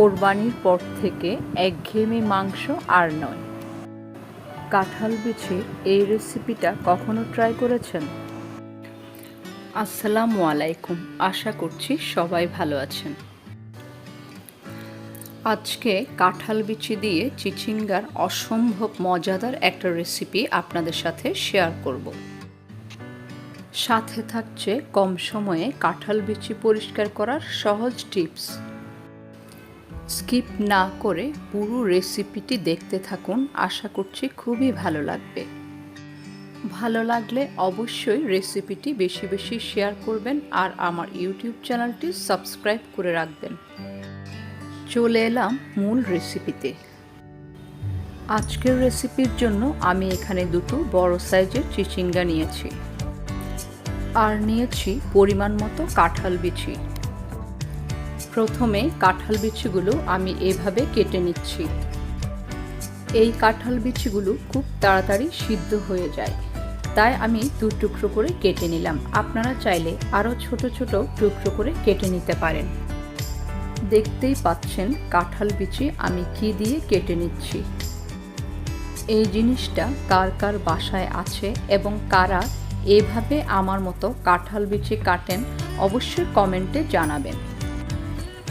কোরবানির পর থেকে একঘেয়েমি মাংস আর নয়। কাঁঠাল বিচির এই রেসিপিটা কখনো ট্রাই করেছেন? আসসালামু আলাইকুম, আশা করছি সবাই ভালো আছেন। আজকে কাঁঠাল বিচি দিয়ে চিচিঙ্গার অসম্ভব মজাদার একটা রেসিপি আপনাদের সাথে শেয়ার করব। সাথে থাকছে কম সময়ে কাঁঠাল বিচি পরিষ্কার করার সহজ টিপস স্কিপ না করে পুরো রেসিপিটি দেখতে থাকুন। আশা করছি খুবই ভালো লাগবে। ভালো লাগলে অবশ্যই রেসিপিটি বেশি বেশি শেয়ার করবেন আর আমার ইউটিউব চ্যানেলটি সাবস্ক্রাইব করে রাখবেন। চলে এলাম মূল রেসিপিতে। আজকের রেসিপির জন্য আমি এখানে দুটো বড় সাইজের চিচিঙ্গা নিয়েছি। আর নিয়েছি পরিমাণ মতো কাঁঠাল বিচি। প্রথমে কাঁঠাল বিচিগুলো আমি এভাবে কেটে নিচ্ছি। এই কাঁঠাল বিচিগুলো খুব তাড়াতাড়ি সিদ্ধ হয়ে যায়। তাই আমি দু টুকরো করে কেটে নিলাম। আপনারা চাইলে আরও ছোট ছোট টুকরো করে কেটে নিতে পারেন। দেখতেই পাচ্ছেন কাঁঠাল বিচি আমি কি দিয়ে কেটে নিচ্ছি। এই জিনিসটা কার কার বাসায় আছে এবং কারা এভাবে আমার মতো কাঁঠাল বিচি কাটেন অবশ্যই কমেন্টে জানাবেন।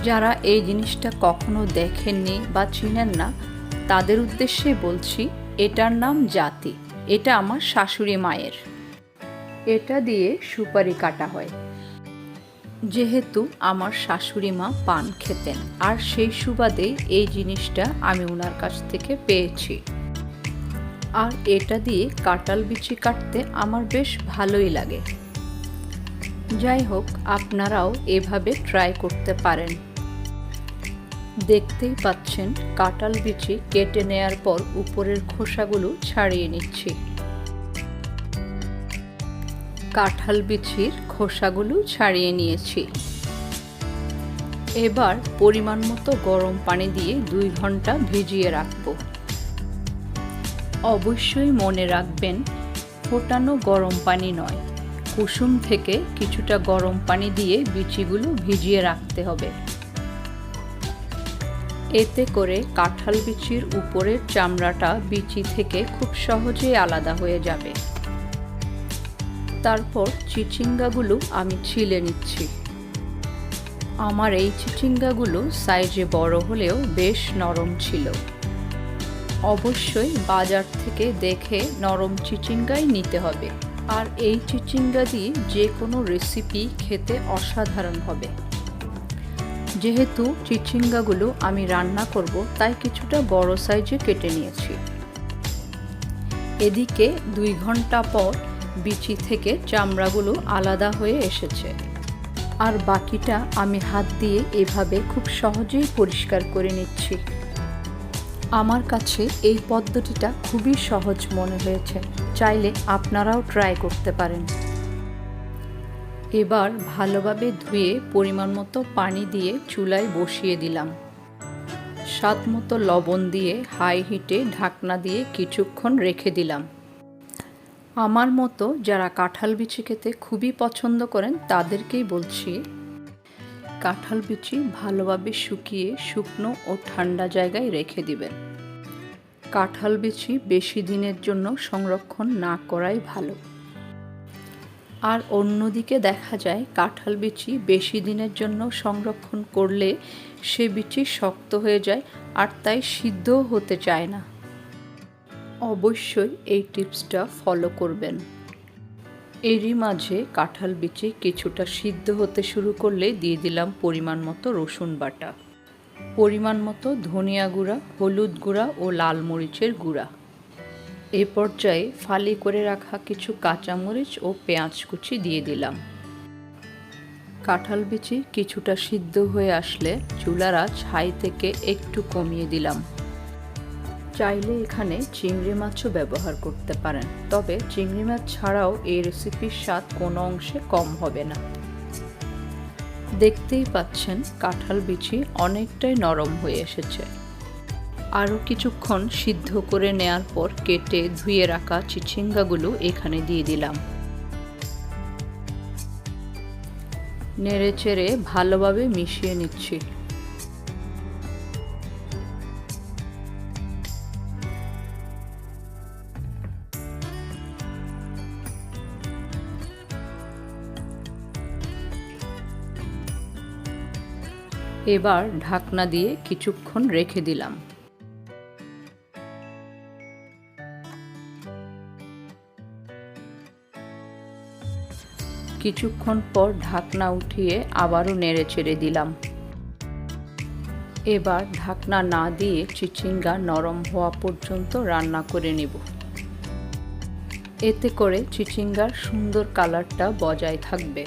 যারা এই জিনিসটা কখনো দেখেননি বা চিনেন না, তাদের উদ্দেশ্যে বলছি, এটার নাম জাতি। এটা আমার শাশুড়ি মায়ের। এটা দিয়ে সুপারি কাটা হয়। যেহেতু আমার শাশুড়ি মা পান খেতেন, আর সেই সুবাদে এই জিনিসটা আমি ওনার কাছ থেকে পেয়েছি। আর এটা দিয়ে কাটাল বিচি কাটতে আমার বেশ ভালোই লাগে। যাই হোক, আপনারাও এভাবে ট্রাই করতে পারেন। দেখতেই পাচ্ছেন কাটাল বিচি কেটে নেয়ার পর উপরের খোসাগুলো ছাড়িয়ে নিচ্ছি। কাঁঠাল বিচির খোসাগুলো ছাড়িয়ে নিয়েছি। এবার পরিমাণ মতো গরম পানি দিয়ে দুই ঘণ্টা ভিজিয়ে রাখব। অবশ্যই মনে রাখবেন, ফোটানো গরম পানি নয়, কুসুম থেকে কিছুটা গরম পানি দিয়ে বিচিগুলো ভিজিয়ে রাখতে হবে। এতে করে কাঁঠাল বিচির উপরের চামড়াটা বিচি থেকে খুব সহজেই আলাদা হয়ে যাবে। তারপর চিচিঙ্গাগুলো আমি ছিলে নিচ্ছি। আমার এই চিচিঙ্গাগুলো সাইজে বড় হলেও বেশ নরম ছিল। অবশ্যই বাজার থেকে দেখে নরম চিচিঙ্গাই নিতে হবে। আর এই চিচিঙ্গা দিয়ে যে কোনো রেসিপি খেতে অসাধারণ হবে। যেহেতু চিচিঙ্গাগুলো আমি রান্না করব, তাই কিছুটা বড় সাইজে কেটে নিয়েছি। এদিকে দুই ঘণ্টা পর বিচি থেকে চামড়াগুলো আলাদা হয়ে এসেছে। আর বাকিটা আমি হাত দিয়ে এভাবে খুব সহজেই পরিষ্কার করে নিচ্ছি। আমার কাছে এই পদ্ধতিটা খুবই সহজ মনে হয়েছে। চাইলে আপনারাও ট্রাই করতে পারেন। এবার ভালোভাবে ধুয়ে পরিমাণ মতো পানি দিয়ে চুলায় বসিয়ে দিলাম। স্বাদ মতো লবণ দিয়ে হাই হিটে ঢাকনা দিয়ে কিছুক্ষণ রেখে দিলাম। আমার মতো যারা কাঁঠাল বিচি খেতে খুবই পছন্দ করেন, তাদেরকেই বলছি, কাঁঠাল বিচি ভালোভাবে শুকিয়ে শুকনো ও ঠান্ডা জায়গায় রেখে দিবেন। কাঁঠাল বিচি বেশি দিনের জন্য সংরক্ষণ না করাই ভালো। আর অন্যদিকে দেখা যায় কাঁঠাল বিচি বেশি দিনের জন্য সংরক্ষণ করলে সে বিচি শক্ত হয়ে যায় আর তাই সিদ্ধও হতে চায় না। অবশ্যই এই টিপসটা ফলো করবেন। এরই মাঝে কাঁঠাল বিচি কিছুটা সিদ্ধ হতে শুরু করলে দিয়ে দিলাম পরিমাণ মতো রসুন বাটা। পরিমাণ মতো ধনিয়া গুঁড়া, হলুদ গুঁড়া ও লাল মরিচের গুঁড়া। এ পর্যায়ে ফালি করে রাখা কিছু কাঁচামরিচ ও পেঁয়াজ কুচি দিয়ে দিলাম। কাঁঠাল বিচি কিছুটা সিদ্ধ হয়ে আসলে চুলারা ছাই থেকে একটু কমিয়ে দিলাম। চাইলে এখানে চিংড়ি মাছও ব্যবহার করতে পারেন, তবে চিংড়ি মাছ ছাড়াও এই রেসিপির স্বাদ কোনো অংশে কম হবে না। দেখতেই পাচ্ছেন, কাঁঠাল বিচি অনেকটাই নরম হয়ে এসেছে। আরও কিছুক্ষণ সিদ্ধ করে নেয়ার পর কেটে ধুয়ে রাখা চিচিঙ্গাগুলো এখানে দিয়ে দিলাম। নেড়ে চেড়ে ভালোভাবে মিশিয়ে নিচ্ছি। এবার ঢাকনা দিয়ে কিছুক্ষণ রেখে দিলাম। কিছুক্ষণ পর ঢাকনা উঠিয়ে আবারও নেড়ে ছেড়ে দিলাম। এবার ঢাকনা না দিয়ে চিচিঙ্গা নরম হওয়া পর্যন্ত রান্না করে নেব। এতে করে চিচিঙ্গার সুন্দর কালারটা বজায় থাকবে।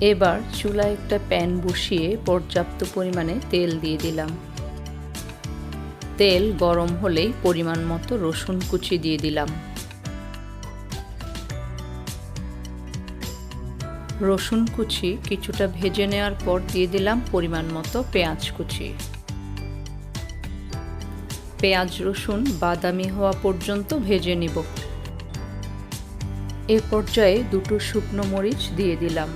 এবার চুলায় একটা প্যান বসিয়ে পর্যাপ্ত পরিমাণে তেল দিয়ে দিলাম। তেল গরম হলেই পরিমাণ মতো রসুন কুচি দিয়ে দিলাম। রসুন কুচি কিছুটা ভেজে নেওয়ার পর দিয়ে দিলাম পরিমাণ মতো পেঁয়াজ কুচি। পেঁয়াজ, রসুন, বাদামি হওয়া পর্যন্ত ভেজে নিব। এ পর্যায়ে দুটো শুকনো মরিচ দিয়ে দিলাম।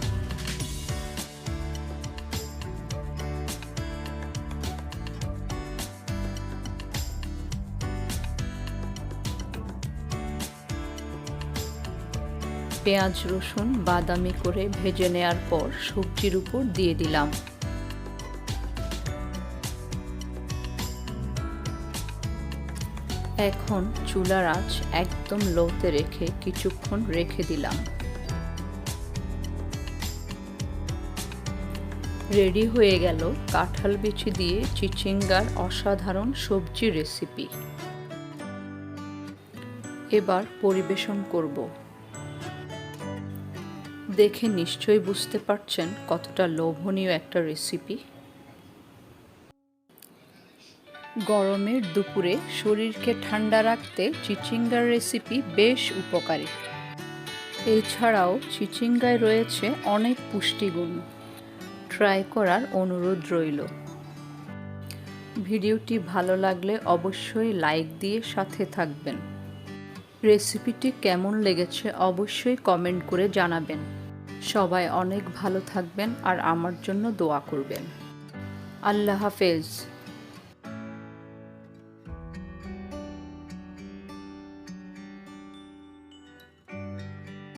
পেঁয়াজ, রসুন, বাদামি করে ভেজে নেওয়ার পর সবজির উপর দিয়ে দিলাম। এখন চুলার আঁচ একদম লোতে রেখে কিছুক্ষণ রেখে দিলাম। রেডি হয়ে গেল কাঁঠাল বিচি দিয়ে চিচিঙ্গার অসাধারণ সবজি রেসিপি। এবার পরিবেশন করব। দেখে নিশ্চয়ই বুঝতে পারছেন কতটা লোভনীয় একটা রেসিপি গরমের দুপুরে শরীরকে ঠান্ডা রাখতে চিচিঙ্গার রেসিপি বেশ উপকারী। এছাড়াও চিচিঙ্গায় রয়েছে অনেক পুষ্টিগুণ। ট্রাই করার অনুরোধ রইল। ভিডিওটি ভালো লাগলে অবশ্যই লাইক দিয়ে সাথে থাকবেন। রেসিপিটি কেমন লেগেছে অবশ্যই কমেন্ট করে জানাবেন। সবাই অনেক ভালো থাকবেন আর আমার জন্য দোয়া করবেন। আল্লাহ হাফেজ।